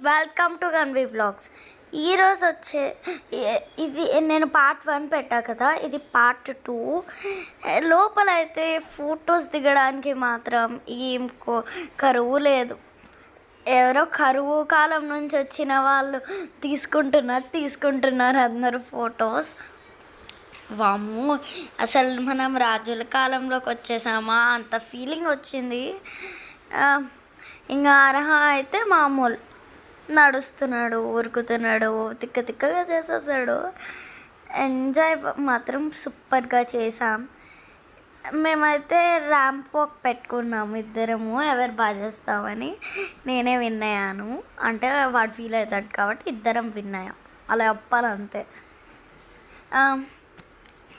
Welcome to గన్వి vlogs ఈరోజు వచ్చే ఇది నేను పార్ట్ వన్ పెట్టా కదా ఇది పార్ట్ టూ లోపల అయితే ఫొటోస్ దిగడానికి మాత్రం ఏం కో- కరువు లేదు. ఎవరో కరువు కాలం నుంచి వచ్చిన వాళ్ళు తీసుకుంటున్నారు తీసుకుంటున్నారు అందరూ ఫొటోస్ వాము అసలు మనం రాజుల కాలంలోకి వచ్చేసామా? అంత ఫీలింగ్ వచ్చింది. ఇంకా అర్హ అయితే మామూలు. నడుస్తున్నాడు ఉరుకుతున్నాడు తిక్క తిక్కగా చేసేసాడు. ఎంజాయ్ మాత్రం సూపర్గా చేసాం మేమైతే ర్యాంప్ వాక్ పెట్టుకున్నాము ఇద్దరము ఎవరు బాగా చేస్తామని నేనే విన్ అయ్యాను. అంటే వాడు ఫీల్ అవుతాడు కాబట్టి ఇద్దరం విన్ అయ్యాం. అలా చెప్పాలి అంతే.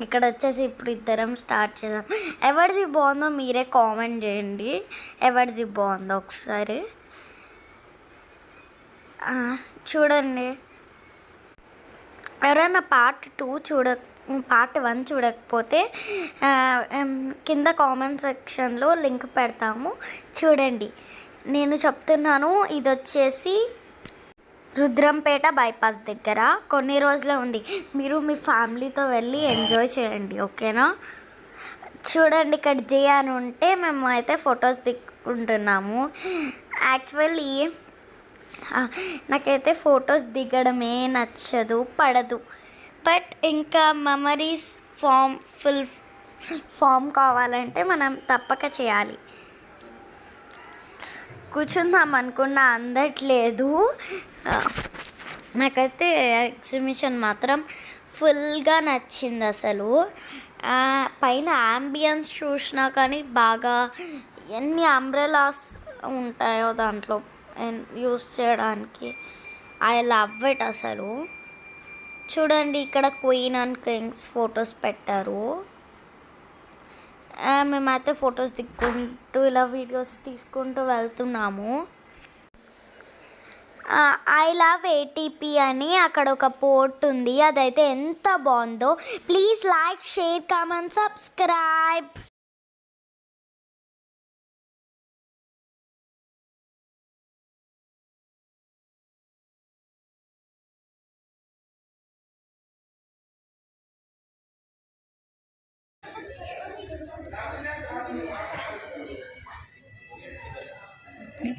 ఇక్కడ వచ్చేసి ఇప్పుడు ఇద్దరం స్టార్ట్ చేద్దాం. ఎవరిది బాగుందో మీరే కామెంట్ చేయండి. ఎవరిది బాగుందో ఒకసారి. చూడండి. ఎవరైనా పార్ట్ టూ చూడ పార్ట్ వన్ చూడకపోతే కింద కామెంట్ సెక్షన్లో లింక్ పెడతాము. చూడండి. నేను చెప్తున్నాను ఇది వచ్చేసి రుద్రంపేట బైపాస్ దగ్గర. కొన్ని రోజులే ఉంది. మీరు మీ ఫ్యామిలీతో వెళ్ళి ఎంజాయ్ చేయండి ఓకేనా? చూడండి ఇక్కడ జే అని ఉంటే మేము అయితే ఫొటోస్ దిక్కుంటున్నాము. యాక్చువల్లీ నాకైతే ఫొటోస్ దిగడమే నచ్చదు పడదు. బట్ ఇంకా మెమరీస్ ఫామ్ ఫుల్ ఫామ్ కావాలంటే మనం తప్పక చేయాలి. కూర్చుందాం అనుకున్నా అందట్లేదు. నాకైతే ఎగ్జిబిషన్ మాత్రం ఫుల్గా నచ్చింది అసలు. పైన ఆంబియన్స్ చూసినా కానీ బాగా ఎన్ని అంబ్రెలాస్ ఉంటాయో దాంట్లో. అండ్ యూస్ చేయడానికి. ఐ లవ్ ఇట్ అసలు. చూడండి ఇక్కడ క్వీన్ అండ్ కింగ్స్ ఫొటోస్ పెట్టారు. మేమైతే ఫొటోస్ దిక్కుంటూ ఇలా వీడియోస్ తీసుకుంటూ వెళ్తున్నాము. ఐ లవ్ ఏటీపీ అని అక్కడ ఒక పోర్ట్ ఉంది. అదైతే ఎంత బాగుందో. Please like share comment subscribe Hello.